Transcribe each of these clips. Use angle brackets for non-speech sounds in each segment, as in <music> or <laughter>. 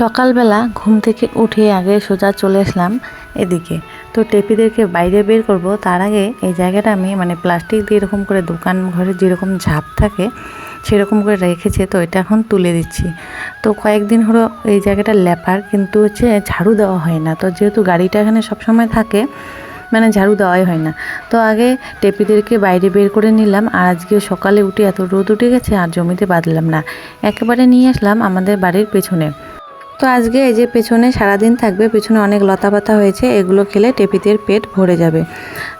সকালবেলা ঘুম থেকে উঠে আগে সোজা চলে আসলাম এদিকে। তো টেপিদেরকে বাইরে বের করব, তার আগে এই জায়গাটা আমি মানে প্লাস্টিক দিয়ে এরকম করে দোকান ঘরে যেরকম ঝাঁপ থাকে সেরকম করে রেখেছে, তো এটা এখন তুলে দিচ্ছি। তো কয়েকদিন হলো এই জায়গাটা ল্যাপার কিন্তু হচ্ছে ঝাড়ু দেওয়া হয় না। তো যেহেতু গাড়িটা এখানে সবসময় থাকে মানে ঝাড়ু দেওয়াই হয় না। তো আগে টেপিদেরকে বাইরে বের করে নিলাম, আর আজকে সকালে উঠে এত রোদ উঠে গেছে, আর জমিতে বাঁধলাম না। একেবারে নিয়ে আসলাম আমাদের বাড়ির পেছনে। তো আজকে এই যে পেছনে সারাদিন থাকবে, পেছনে অনেক লতা পাতা হয়েছে, এগুলো খেলে টেপিদের পেট ভরে যাবে।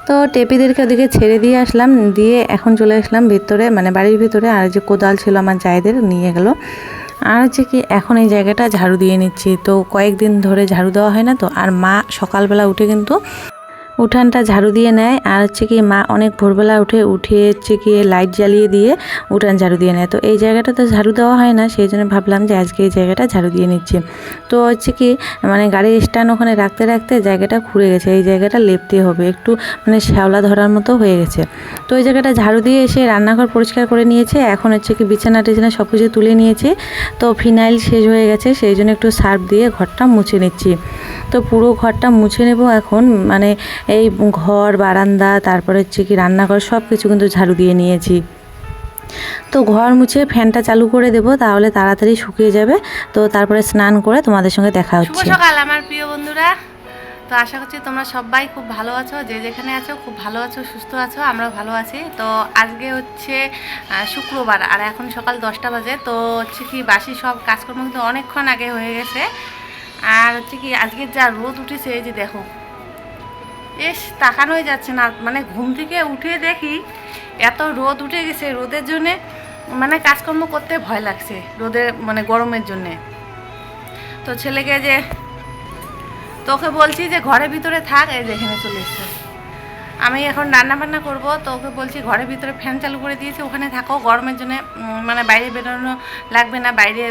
তো টেপিদেরকে ওদিকে ছেড়ে দিয়ে আসলাম, দিয়ে এখন চলে আসলাম ভিতরে মানে বাড়ির ভিতরে, আর যে কোদাল ছিল আমার জায়দের, নিয়ে গেলো। আর হচ্ছে কি, এখন এই জায়গাটা ঝাড়ু দিয়ে নিচ্ছি। তো কয়েকদিন ধরে ঝাড়ু দেওয়া হয় না তো, আর মা সকালবেলা উঠে কিন্তু উঠানটা ঝাড়ু দিয়ে নেয় আর হচ্ছে কি মা অনেক ভোরবেলা উঠে উঠে হচ্ছে কি লাইট জ্বালিয়ে দিয়ে উঠান ঝাড়ু দিয়ে নেয়। তো এই জায়গাটা তো ঝাড়ু দেওয়া হয় না, সেই জন্য ভাবলাম যে আজকে এই জায়গাটা ঝাড়ু দিয়ে নিচ্ছি। তো হচ্ছে কি মানে গাড়ির স্ট্যান্ড ওখানে রাখতে রাখতে জায়গাটা খুঁড়ে গেছে। এই জায়গাটা লেপতে হবে, একটু মানে শ্যাওলা ধরার মতো হয়ে গেছে। তো এই জায়গাটা ঝাড়ু দিয়ে এসে রান্নাঘর পরিষ্কার করে নিয়েছে। এখন হচ্ছে কি বিছানা, টিছানা সব কিছু তুলে নিয়েছি। তো ফিনাইল শেষ হয়ে গেছে, সেই জন্য একটু সার্ফ দিয়ে ঘরটা মুছে নিচ্ছি। তো পুরো ঘরটা মুছে নেব এখন মানে এই ঘর বারান্দা তারপরে হচ্ছে কি রান্নাঘর সব কিছু কিন্তু ঝাড়ু দিয়ে নিয়েছি। তো ঘর মুছে ফ্যানটা চালু করে দেবো তাহলে তাড়াতাড়ি শুকিয়ে যাবে। তো তারপরে স্নান করে তোমাদের সঙ্গে দেখা হচ্ছে। সকাল আমার প্রিয় বন্ধুরা। তো আশা করছি তোমরা সবাই খুব ভালো আছো যে যেখানে আছো খুব ভালো আছো সুস্থ আছো আমরাও ভালো আছি। তো আজকে হচ্ছে শুক্রবার আর এখন সকাল দশটা বাজে। তো হচ্ছে কি বাসি সব কাজকর্ম কিন্তু অনেকক্ষণ আগে হয়ে গেছে। আর হচ্ছে কি আজকে যা রোদ উঠেছে এই যে দেখো এস তাকানোই যাচ্ছে না। মানে ঘুম থেকে উঠে দেখি এত রোদ উঠে গেছে, রোদের জন্যে মানে কাজকর্ম করতে ভয় লাগছে, রোদের মানে গরমের জন্যে। তো ছেলেকে যে তোকে বলছি যে ঘরের ভিতরে থাক, এই যে এখানে চলে এসছে। আমি এখন রান্না বান্না করব তো ওকে বলছি ঘরের ভিতরে ফ্যান চালু করে দিয়েছি, ওখানে থাকো। গরমের জন্য মানে বাইরে বেরোনো লাগবে না, বাইরে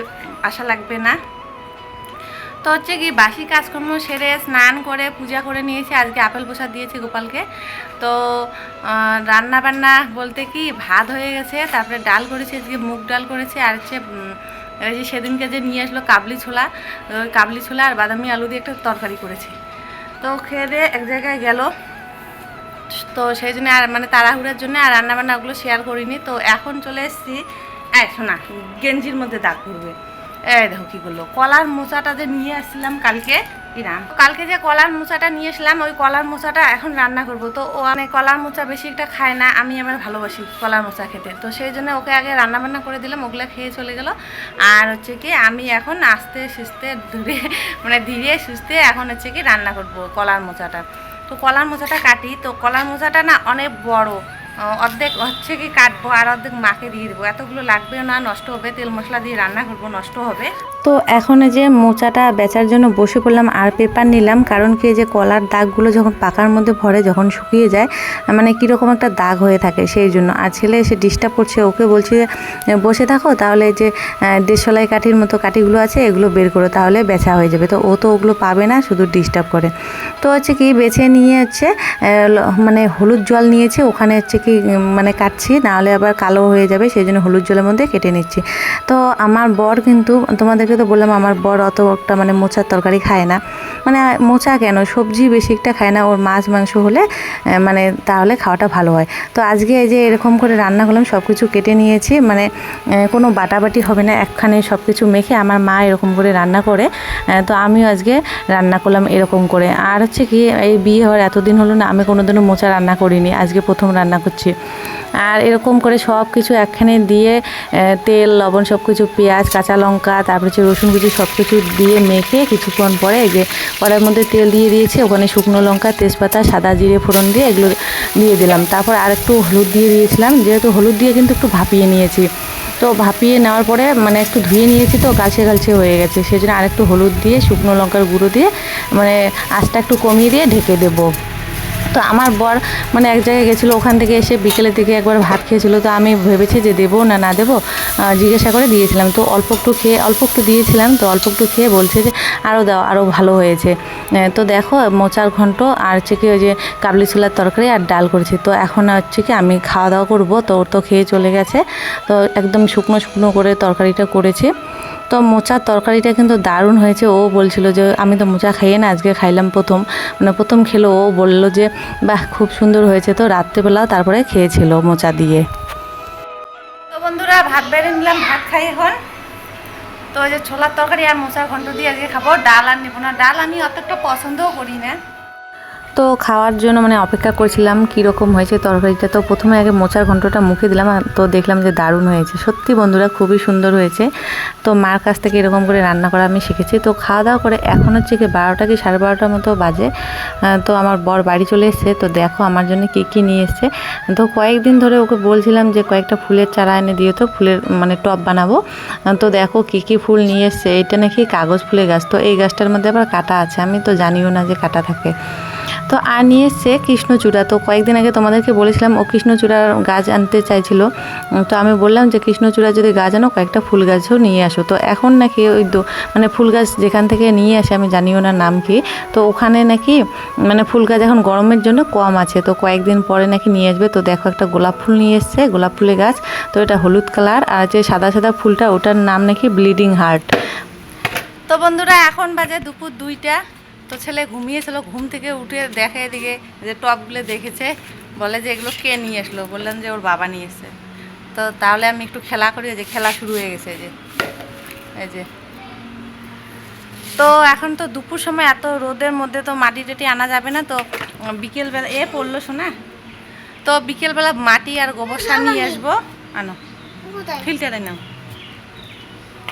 আসা লাগবে না। তো হচ্ছে কি বাসি কাজকর্ম সেরে স্নান করে পূজা করে নিয়েছি। আজকে আপেল প্রসাদ দিয়েছি গোপালকে। তো আহ, রান্না বান্না বলতে কি ভাত হয়ে গেছে তারপরে ডাল করেছি আজকে মুগ ডাল করেছি আর হচ্ছে যে সেদিনকে যে নিয়ে আসলো কাবলি ছোলা কাবলি ছোলা আর বাদামি আলু দিয়ে একটা তরকারি করেছি। তো খেয়ে দিয়ে এক জায়গায় গেল। তো সেই জন্য আর মানে তাড়াহুড়ার জন্য আর রান্নাবান্না ওগুলো শেয়ার করিনি। তো এখন চলে এসেছি শোনা গেঞ্জির মধ্যে দাগ করবে এই দেখো কি করল? কলার মোচাটা যে নিয়ে আসছিলাম কালকে কালকে যে কলার মোচাটা নিয়ে আসলাম, ওই কলার মোচাটা এখন রান্না করব। তো ও মানে কলার মোচা বেশি একটা খায় না, আমি আমার ভালোবাসি কলার মোচা খেতে। তো সেই জন্য ওকে আগে রান্না বান্না করে দিলাম, ওগুলো খেয়ে চলে গেল। আর হচ্ছে কি, আমি এখন আস্তে সুস্তে ধীরে মানে ধীরে সুস্তে এখন হচ্ছে কি রান্না করব কলার মোচাটা। তো কলার মোচাটা কাটি, তো কলার মোচাটা না অনেক বড় অর্ধেক হচ্ছে কি কাটবো আর অর্ধেক মাকে দিয়ে দেবো। এতগুলো লাগবেও না, নষ্ট হবে, তেল মশলা দিয়ে রান্না করব, নষ্ট হবে। তো এখন যে মোচাটা বেচার জন্য বসে পড়লাম আর পেপার নিলাম, কারণ কি যে কলার দাগগুলো যখন পাকার মধ্যে ভরে যখন শুকিয়ে যায় মানে কীরকম একটা দাগ হয়ে থাকে সেই জন্য। আর ছেলে এসে ডিস্টার্ব করছে, ওকে বলছি যে বসে থাকো, তাহলে যে দেশলাই কাঠির মতো কাঠিগুলো আছে, এগুলো বের করো, তাহলে বেচা হয়ে যাবে। তো ও তো ওগুলো পাবে না, শুধু ডিস্টার্ব করে। তো হচ্ছে কি বেছে নিয়ে হচ্ছে মানে হলুদ জল নিয়েছে, ওখানে হচ্ছে কি মানে কাটছি, নাহলে আবার কালো হয়ে যাবে, সেই জন্য হলুদ জলের মধ্যে কেটে নিচ্ছি। তো আমার বর কিন্তু, তোমাদেরকে তো বললাম, আমার বর অত একটা মানে মোচার তরকারি খায় না। মানে মোচা কেন? সবজি বেশি একটা খায় না, ওর মাছ, মাংস হলে মানে তাহলে খাওয়াটা ভালো হয়। তো আজকে এই যে এরকম করে রান্না করলাম সব কিছু কেটে নিয়েছি মানে কোনো বাটাবাটি হবে না, একখানে সব কিছু মেখে আমার মা এরকম করে রান্না করে তো আমিও আজকে রান্না করলাম এরকম করে। আর হচ্ছে কি, এই বিয়ে হওয়ার এতদিন হলো না, আমি কোনোদিনও মোচা রান্না করিনি, আজকে প্রথম রান্না করছি। আর এরকম করে সব কিছু একখানে দিয়ে তেল, লবণ সব কিছু পেঁয়াজ, কাঁচা লঙ্কা, তারপরে হচ্ছে রসুন কুচি সব কিছু দিয়ে মেখে কিছুক্ষণ পরে এই যে কড়াইয়ের মধ্যে তেল দিয়ে দিয়েছি, ওখানে শুকনো লঙ্কা, তেজপাতা, সাদা জিরে ফোড়ন দিয়ে এগুলো দিয়ে দিলাম। তারপর আর একটু হলুদ দিয়ে দিয়েছিলাম, যেহেতু হলুদ দিয়ে কিন্তু একটু ভাপিয়ে নিয়েছি। তো ভাপিয়ে নেওয়ার পরে মানে একটু ধুয়ে নিয়েছি তো গাছে গাছে হয়ে গেছে, সেই জন্য আরেকটু হলুদ দিয়ে, শুকনো লঙ্কার গুঁড়ো দিয়ে মানে আঁচটা একটু কমিয়ে দিয়ে ঢেকে দেবো। তো আমার বর মানে এক জায়গায় গেছিল, ওখান থেকে এসে বিকেলের দিকে একবার ভাত খেয়েছিল। তো আমি ভেবেছি যে দেবো না না দেবো জিজ্ঞাসা করে দিয়েছিলাম। তো অল্প একটু খেয়ে, অল্প একটু দিয়েছিলাম, তো অল্প একটু খেয়ে বলছে যে আরও দাও আরও ভালো হয়েছে। তো দেখো, মোচার ঘন্ট আর হচ্ছে কি ওই যে কাবলি ছোলার তরকারি আর ডাল করেছি। তো এখন হচ্ছে কি আমি খাওয়া দাওয়া করব, তো ওর তো খেয়ে চলে গেছে। তো একদম শুকনো শুকনো করে তরকারিটা করেছি। তো মোচার তরকারিটা কিন্তু দারুণ হয়েছে। ও বলছিল যে, আমি তো মোচা খাইয়ে না, আজকে খাইলাম প্রথম। মানে প্রথম খেলো, ও বলল যে, বাহ, খুব সুন্দর হয়েছে। তো রাত্রেবেলাও তারপরে খেয়েছিল মোচা দিয়ে। তো বন্ধুরা, ভাত বেড়ে নিলাম, ভাত খাই এখন। তো ওই যে ছোলার তরকারি আর মোচার ঘন্ট দিয়ে আজকে খাব। ডাল আর নেব না। ডাল আমি অতটা পছন্দও করি না। তো খাওয়ার জন্য মানে অপেক্ষা করছিলাম কীরকম হয়েছে তরকারিটা। তো প্রথমে আগে মোচার ঘন্টটা মুখে দিলাম তো দেখলাম যে দারুণ হয়েছে। সত্যি বন্ধুরা, খুবই সুন্দর হয়েছে। তো মার কাছ থেকে এরকম করে রান্না করা আমি শিখেছি। তো খাওয়া দাওয়া করে এখন হচ্ছে কি বারোটা কি সাড়ে বারোটার মতো বাজে। তো আমার বর বাড়ি চলে এসছে। তো দেখো আমার জন্য কী কী নিয়ে এসছে। তো কয়েকদিন ধরে ওকে বলছিলাম যে কয়েকটা ফুলের চারা এনে দিও তো, ফুলের মানে টব বানাবো। তো দেখো কী কী ফুল নিয়ে এসছে। এটা নাকি কাগজ ফুলের গাছ। তো এই গাছটার মধ্যে আবার কাটা আছে। আমি তো জানিও না যে কাটা থাকে। তো আর নিয়ে এসছে কৃষ্ণচূড়া। তো কয়েকদিন আগে তোমাদেরকে বলেছিলাম ও কৃষ্ণচূড়ার গাছ আনতে চাইছিল। তো আমি বললাম যে কৃষ্ণচূড়া যদি গাছ আনো, কয়েকটা ফুল গাছও নিয়ে আসো। তো এখন নাকি ওই মানে ফুল গাছ যেখান থেকে নিয়ে আসে, আমি জানিও না নাম কি। তো ওখানে নাকি মানে ফুল গাছ এখন গরমের জন্য কম আছে। তো কয়েকদিন পরে নাকি নিয়ে আসবে। তো দেখো একটা গোলাপ ফুল নিয়ে এসছে, গোলাপ ফুলের গাছ। তো এটা হলুদ কালার আর যে সাদা সাদা ফুলটা, ওটার নাম নাকি ব্লিডিং হার্ট। তো বন্ধুরা, এখন বাজে দুপুর দুইটা। তো ছেলে ঘুমিয়েছিল ঘুম থেকে উঠে দেখে এদিকে যে টপগুলো দেখেছে বলে যে এগুলো কে নিয়ে আসলো? বললাম যে ওর বাবা নিয়ে এসছে। তো তাহলে আমি একটু খেলা করি যে খেলা শুরু হয়ে গেছে যে এই যে। তো এখন তো দুপুর সময় এত রোদের মধ্যে তো মাটি টাটি আনা যাবে না তো বিকেলবেলা এ পড়ল শোনা? তো বিকেলবেলা মাটি আর গোবর সার নিয়ে আসব। আনো ফিল্টারে নাও।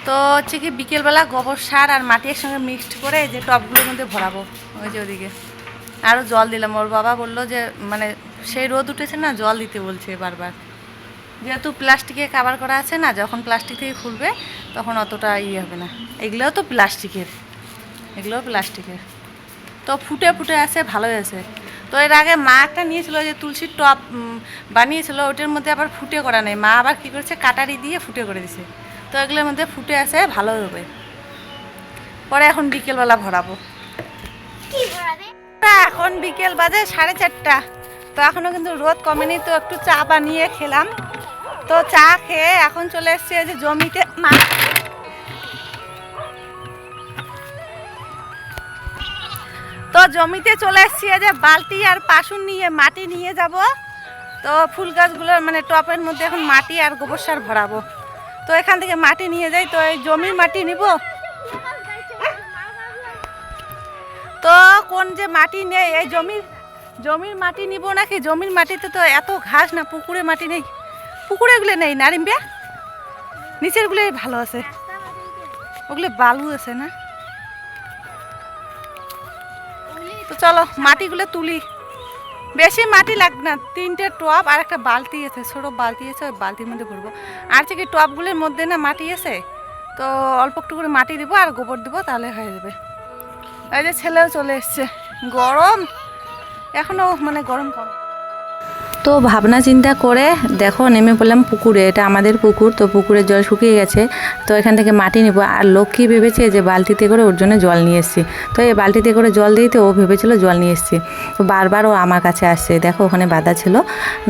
তো হচ্ছে কি বিকেলবেলা গোবর সার আর মাটির সঙ্গে মিক্সড করে যে টবগুলোর মধ্যে ভরাবো, ওই যে ওদিকে। আরও জল দিলাম, ওর বাবা বলল যে মানে সেই রোদ উঠেছে না, জল দিতে বলছে বারবার। যেহেতু প্লাস্টিকে কাবার করা আছে না, যখন প্লাস্টিক থেকে খুলবে তখন অতটা ইয়ে হবে না। এগুলোও তো প্লাস্টিকের, এগুলোও প্লাস্টিকের। তো ফুটে ফুটে আছে, ভালোই আছে। তো এর আগে মা একটা নিয়েছিল যে তুলসীর টপ বানিয়েছিল, ওটার মধ্যে আবার ফুটে করা নেই। মা আবার কী করেছে, কাটারি দিয়ে ফুটে করে দিছে। তো এগুলোর মধ্যে ফুটে আছে ভালো হবে। পরে এখন বিকেলবেলা ভরাবো। এখন বিকেল বাজে সাড়ে চারটা। তো এখনও কিন্তু রোদ কমেনি তো একটু চা বানিয়ে খেলাম। তো চা খেয়ে এখন চলে এসছি যে জমিতে। মা! তো জমিতে চলে এসছি যে বালতি আর পাশুন নিয়ে মাটি নিয়ে যাব। তো ফুল গাছগুলোর মানে টপের মধ্যে এখন মাটি আর গোবর সার ভরাবো। তো এখান থেকে মাটি নিয়ে যাই, তো এই জমির মাটি নিব। তো কোন যে মাটি নেই, এই জমির জমির মাটি নিব নাকি? জমির মাটিতে তো এত ঘাস না, পুকুরে মাটি নেই। পুকুরেগুলো নেই নারিম্বে নিচেরগুলোই ভালো আছে। ওগুলো বালু আছে না? তো চলো, মাটিগুলো তুলি। বেশি মাটি লাগবে না, তিনটে টপ আর একটা বালতি আছে, ছোটো বালতি আছে, ওই বালতির মধ্যে ভরবো। আর কি টপগুলোর মধ্যে না মাটি আছে, তো অল্প একটু করে মাটি দেবো আর গোবর দেবো, তাহলে হয়ে যাবে। এই যে ছেলেও চলে এসছে। গরম! এখনও মানে গরম কম। তো ভাবনা চিন্তা করে দেখো নেমে পড়লাম পুকুরে, এটা আমাদের পুকুর তো পুকুরের জল শুকিয়ে গেছে, তো এখান থেকে মাটি নিব। আর লক্ষ্মী ভেবেছে যে বালতিতে করে ওর জন্য জল নিয়ে এসেছি। তো এই বালতিতে করে জল দিতে ও ভেবেছিল জল নিয়ে এসেছি। তো বারবার ও আমার কাছে আসছে, দেখো ওখানে বাধা ছিল।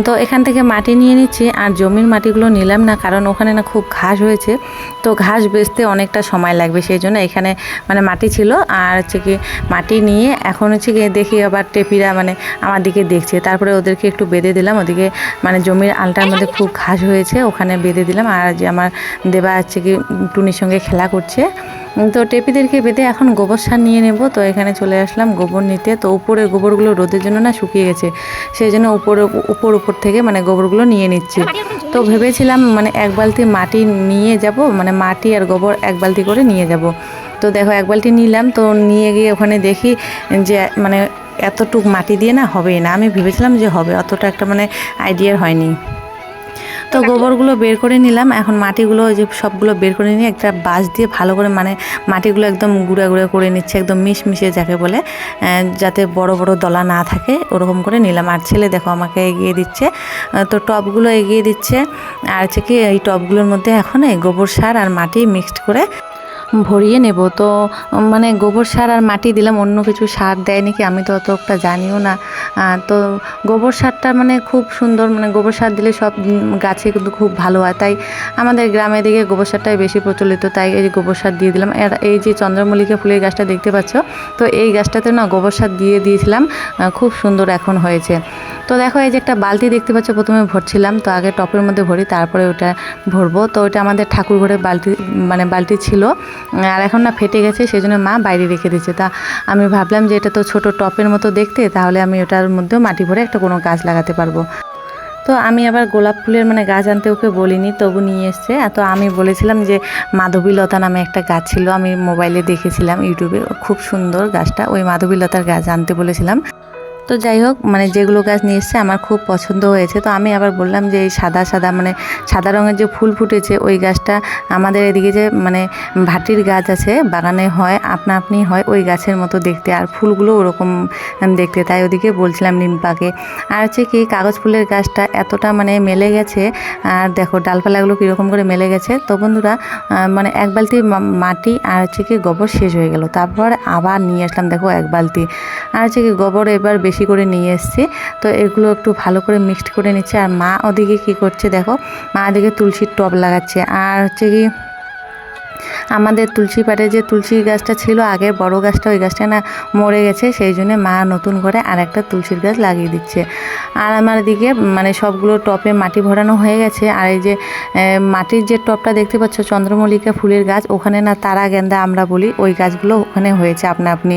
তো এখান থেকে মাটি নিয়ে নিচ্ছি, আর জমির মাটিগুলো নিলাম না, কারণ ওখানে না খুব ঘাস হয়েছে। তো ঘাস বেচতে অনেকটা সময় লাগবে, সেই জন্য এখানে মানে মাটি ছিল। আর হচ্ছে কি মাটি নিয়ে এখন হচ্ছে কি দেখি আবার টেপিরা মানে আমার দিকে দেখছে, তারপরে ওদেরকে একটু বেঁধে দিলাম, ওদিকে মানে জমির আলটার মধ্যে খুব ঘাস হয়েছে, ওখানে বেঁধে দিলাম। আর যে আমার দেবা হচ্ছে কি, টুনির সঙ্গে খেলা করছে। তো টেপিদেরকে বেঁধে এখন গোবর সার নিয়ে নেব। তো এখানে চলে আসলাম গোবর নিতে। তো উপরে গোবরগুলো রোদের জন্য না শুকিয়ে গেছে, সেই জন্য উপরে, উপর উপর থেকে মানে গোবরগুলো নিয়ে নিচ্ছি। তো ভেবেছিলাম মানে এক বালতি মাটি নিয়ে যাব মানে মাটি আর গোবর এক বালতি করে নিয়ে যাব। তো দেখো, এক বালতি নিলাম। তো নিয়ে গিয়ে ওখানে দেখি যে মানে এতটুক মাটি দিয়ে না হবেই না। আমি ভেবেছিলাম যে হবে অতটা একটা মানে আইডিয়ার হয়নি। তো গোবরগুলো বের করে নিলাম। এখন মাটিগুলো ওই যে সবগুলো বের করে নিয়ে একটা বাঁশ দিয়ে ভালো করে মানে মাটিগুলো একদম গুঁড়া গুঁড়া করে নিচ্ছে একদম মিশমিশে যাকে বলে যাতে বড় বড় দলা না থাকে ওরকম করে নিলাম। আর ছেলে দেখো আমাকে এগিয়ে দিচ্ছে। তো টবগুলো এগিয়ে দিচ্ছে। আর হচ্ছে কি এই টবগুলোর মধ্যে এখন এই গোবর সার আর মাটি মিক্সড করে ভরিয়ে নেব। তো মানে গোবর সার আর মাটি দিলাম, অন্য কিছু সার দেয় নাকি আমি তো অতটা জানিও না। তো গোবর সারটা মানে খুব সুন্দর মানে গোবর সার দিলে সব গাছে কিন্তু খুব ভালো হয়। তাই আমাদের গ্রামের দিকে গোবর সারটাই বেশি প্রচলিত, তাই এই গোবর সার দিয়ে দিলাম। আর এই যে চন্দ্রমল্লিকা ফুলের গাছটা দেখতে পাচ্ছ, তো এই গাছটাতে না গোবর সার দিয়ে দিয়েছিলাম খুব সুন্দর এখন হয়েছে। তো দেখো এই যে একটা বালতি দেখতে পাচ্ছ, প্রথমে ভরছিলাম, তো আগে টপের মধ্যে ভরি, তারপরে ওটা ভরবো। তো ওটা আমাদের ঠাকুর ঘরে বালতি মানে বালতি ছিল। আর এখন না ফেটে গেছে সেই জন্য মা বাইরে রেখে দিয়েছে। তা আমি ভাবলাম যে এটা তো ছোট টপের মতো দেখতে, তাহলে আমি ওটার মধ্যেও মাটি ভরে একটা কোনো গাছ লাগাতে পারব। তো আমি আবার গোলাপ ফুলের মানে গাছ আনতে ওকে বলিনি, তবু নিয়ে এসছে। তো আমি বলেছিলাম যে মাধবীলতা নামে একটা গাছ ছিল, আমি মোবাইলে দেখেছিলাম ইউটিউবে, খুব সুন্দর গাছটা, ওই মাধবীলতার গাছ আনতে বলেছিলাম। তো যাই হোক মানে যেগুলো গাছ নিয়ে এসছে আমার খুব পছন্দ হয়েছে। তো আমি আবার বললাম যে এই সাদা সাদা মানে সাদা রঙের যে ফুল ফুটেছে, ওই গাছটা আমাদের এদিকে যে মানে ভাটির গাছ আছে, বাগানে হয়, আপনা আপনি হয়, ওই গাছের মতো দেখতে। আর ফুলগুলো ওরকম দেখতে, তাই ওদিকে বলছিলাম নিমপাকে। আর হচ্ছে কি, কাগজ ফুলের গাছটা এতটা মানে মেলে গেছে, আর দেখো ডালপালাগুলো কীরকম করে মেলে গেছে। তো বন্ধুরা মানে এক বালতি মাটি আর হচ্ছে কি গোবর শেষ হয়ে গেল। তারপর আবার নিয়ে আসলাম, দেখো এক বালতি। আর হচ্ছে কি গোবর এবার বেশি করে নিয়ে এসেছি। তো এগুলো একটু ভালো করে মিক্সড করে নিচ্ছে। আর মা ওদিকে কি করছে দেখো? মা ওদিকে তুলসীর টব লাগাচ্ছে। আর হচ্ছে কি, আমাদের তুলসী পাড়ে যে তুলসী গাছটা ছিল আগে বড় গাছটা ওই গাছটা না মরে গেছে, সেই জন্য মা নতুন করে আর একটা তুলসীর গাছ লাগিয়ে দিচ্ছে। আর আমার দিকে মানে সবগুলো টপে মাটি ভরানো হয়ে গেছে। আর এই যে মাটির যে টপটা দেখতে পাচ্ছ, চন্দ্রমল্লিকা ফুলের গাছ, ওখানে না তারা গেন্দা আমরা বলি, ওই গাছগুলো ওখানে হয়েছে আপনা আপনি।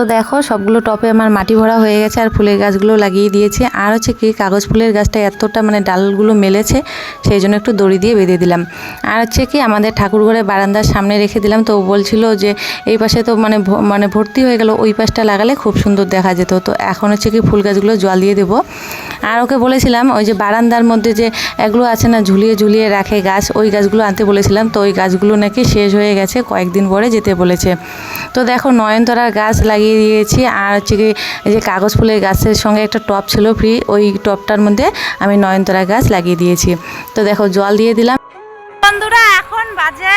তো দেখো, সবগুলো টপে আমার মাটি ভরা হয়ে গেছে আর ফুলের গাছগুলো লাগিয়ে দিয়েছি। আর হচ্ছে কি, কাগজ ফুলের গাছটা এতটা মানে ডালগুলো মেলেছে, সেই জন্য একটু দড়ি দিয়ে বেঁধে দিলাম। আর হচ্ছে কি, আমাদের ঠাকুর ঘরে বারান্দার সামনে রেখে দিলাম। তো বলছিল যে, এই পাশে তো মানে মানে ভর্তি হয়ে গেল, ওই পাশটা লাগালে খুব সুন্দর দেখা যেত। তো এখন হচ্ছে কি, ফুল গাছগুলো জল দিয়ে দেবো। আর ওকে বলেছিলাম, ওই যে বারান্দার মধ্যে যে এগুলো আছে না, ঝুলিয়ে ঝুলিয়ে রাখে গাছ, ওই গাছগুলো আনতে বলেছিলাম। তো ওই গাছগুলো নাকি শেষ হয়ে গেছে, কয়েকদিন পরে যেতে বলেছে। তো দেখো, নয়নতরার গাছ লাগিয়ে দিয়েছি আর হচ্ছে কি যে কাগজ ফুলের গাছের সঙ্গে একটা টব ছিল ফ্রি ওই টবটার মধ্যে আমি নয়নতরা গাছ লাগিয়ে দিয়েছি। তো দেখো, জল দিয়ে দিলাম। বন্ধুরা, এখন বাজে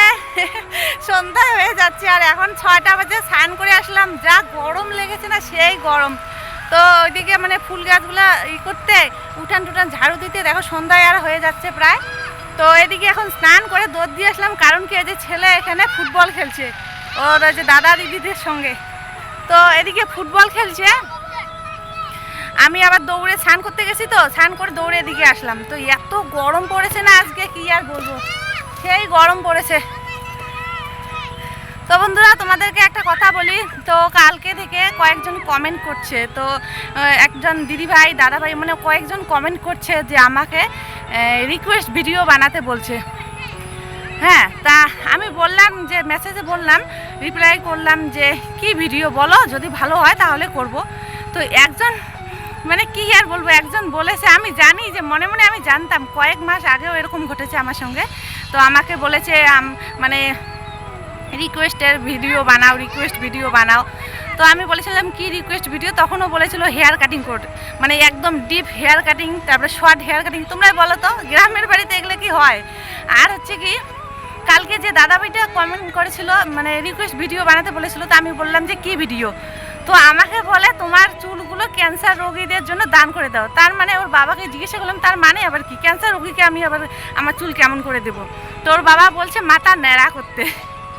<laughs> সন্ধ্যা হয়ে যাচ্ছে আর এখন ছয়টা বাজে, স্নান করে আসলাম। যা গরম লেগেছে না, সেই গরম। তো ওইদিকে মানে ফুল গাছগুলো ই করতে উঠান টুটান ঝাড়ু দিতে, দেখো সন্ধ্যায় আর হয়ে যাচ্ছে প্রায়। তো এদিকে এখন স্নান করে দৌড় দিয়ে আসলাম, কারণ কি যে ছেলে এখানে ফুটবল খেলছে, ওর যে দাদা দিদিদের সঙ্গে। তো এদিকে ফুটবল খেলছে। আমি আবার দৌড়ে স্নান করতে গেছি তো, স্নান করে দৌড়ে এদিকে আসলাম। তো এত গরম পড়েছে না আজকে, কি আর বলব? সেই গরম পড়েছে। তো বন্ধুরা, তোমাদেরকে একটা কথা বলি। তো কালকে থেকে কয়েকজন কমেন্ট করছে। তো একজন দিদিভাই, দাদাভাই মানে কয়েকজন কমেন্ট করছে যে আমাকে রিকোয়েস্ট ভিডিও বানাতে বলছে। হ্যাঁ তা আমি বললাম যে মেসেজে বললাম রিপ্লাই করলাম যে, কি ভিডিও বলো? যদি ভালো হয় তাহলে করব। তো একজন মানে কি আর বলব, একজন বলেছে, আমি জানি যে, মনে মনে আমি জানতাম, কয়েক মাস আগেও এরকম ঘটেছে আমার সঙ্গে। তো আমাকে বলেছে মানে রিকোয়েস্টের ভিডিও বানাও রিকোয়েস্ট ভিডিও বানাও। তো আমি বলেছিলাম, কি রিকোয়েস্ট ভিডিও তখনও বলেছিল হেয়ার কাটিং করতে মানে একদম ডিপ হেয়ার কাটিং তারপরে শর্ট হেয়ার কাটিং তোমরাই বলো তো, গ্রামের বাড়িতে এগুলো কি হয়? আর হচ্ছে কি কালকে যে দাদা ভাইটা কমেন্ট করেছিল মানে রিকোয়েস্ট ভিডিও বানাতে বলেছিল, তো আমি বললাম যে, কি ভিডিও তো আমাকে বলে, তোমার চুলগুলো ক্যান্সার রোগীদের জন্য দান করে দাও। তার মানে ওর বাবাকে জিজ্ঞাসা করলাম, তার মানে আবার কি? ক্যান্সার রোগীকে আমি আবার আমার চুল কেমন করে দেব? তো ওর বাবা বলছে, মাথা ন্যাড়া করতে।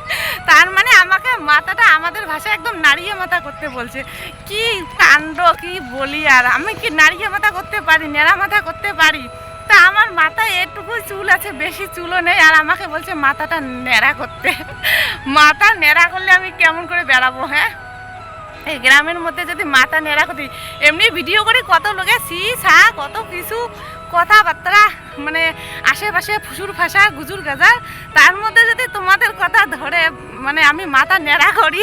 <laughs> তার মানে আমাকে মাথাটা আমাদের ভাষায় একদম নাড়িয়ে মাথা করতে বলছে। কি কাণ্ড, কি বলি আর, আমি কি নাড়িয়ে মাথা করতে পারি, ন্যাড়া মাথা করতে পারি? আমার মাথায় এটুকু চুল আছে, বেশি চুলও নেই, আর আমাকে বলছে মাথাটা ন্যাড়া করতে। মাথা ন্যাড়া করলে আমি কেমন করে বেড়াবো হ্যাঁ? এই গ্রামের মধ্যে যদি মাথা নেড়া করি এমনি ভিডিও করি কত লোকে, সি, সা, কত কিছু, কথাবার্তা মানে আশেপাশে ফুসুর ফাঁসা, গুজুর গাজা, তার মধ্যে যদি তোমাদের কথা ধরে মানে আমি মাথা নেড়া করি,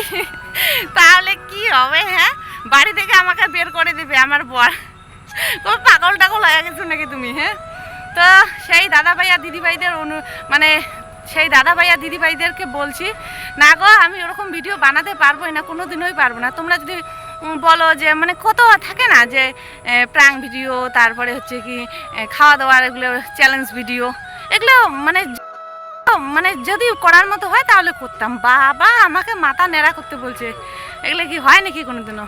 তাহলে কি হবে হ্যাঁ? বাড়ি থেকে আমাকে বের করে দিবে আমার বর। পাগল টাগল হয়ে গেছো নাকি তুমি হ্যাঁ? তো সেই দাদা ভাইয়া দিদি ভাইদের অনু মানে সেই দাদা ভাইয়া দিদি ভাইদেরকে বলছি, না গো, আমি ওরকম ভিডিও বানাতে পারবোই না কোনো দিনই পারব না। তোমরা যদি বলো যে মানে কত থাকে না যে প্রাং ভিডিও, তারপরে হচ্ছে কি খাওয়া দাওয়ার এগুলো চ্যালেঞ্জ ভিডিও, এগুলো মানে মানে যদি করার মতো হয় তাহলে করতাম। বাবা, আমাকে মাথা নেড়া করতে বলছে। এগুলো কি হয় নাকি কোনোদিনও?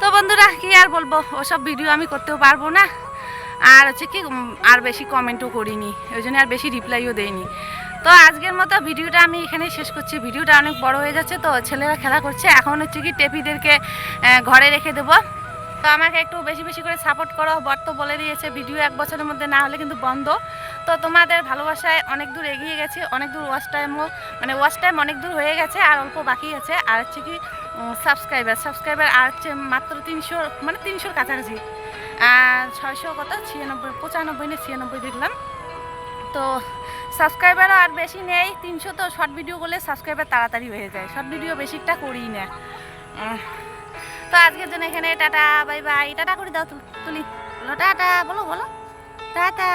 তো বন্ধুরা, কি আর বলব? ওসব ভিডিও আমি করতেও পারব না। আর হচ্ছে কি আর বেশি কমেন্টও করিনি, ওই জন্য আর বেশি রিপ্লাইও দেয়নি তো আজকের মতো ভিডিওটা আমি এখানে শেষ করছি। ভিডিওটা অনেক বড় হয়ে যাচ্ছে, তো ছেলেরা খেলা করছে। এখন হচ্ছে কি, টেপিদেরকে ঘরে রেখে দেবো। তো আমাকে একটু বেশি বেশি করে সাপোর্ট করো। বর তো বলে দিয়েছে ভিডিও এক বছরের মধ্যে না হলে কিন্তু বন্ধ। তো তোমাদের ভালোবাসায় অনেক দূর এগিয়ে গেছে, অনেক দূর ওয়াচ টাইমও মানে ওয়াচ টাইম অনেক দূর হয়ে গেছে, আর অল্প বাকি আছে। আর হচ্ছে কি সাবস্ক্রাইবার সাবস্ক্রাইবার আর হচ্ছে মাত্র তিনশো মানে তিনশোর কাছাকাছি। ছয়শো কত ছিয়ানব্বই, পঁচানব্বই না ছিয়ানব্বই দেখলাম। তো সাবস্ক্রাইবারও আর বেশি নেই, তিনশো তো শর্ট ভিডিও করলে সাবস্ক্রাইবার তাড়াতাড়ি হয়ে যায়। শর্ট ভিডিও বেশিটা করি না। তো আজকের জন্য এখানে, টাটা বাই বাই টাটা করে দাও তুলি। বলো, টাটা, বলো বলো। টাটা।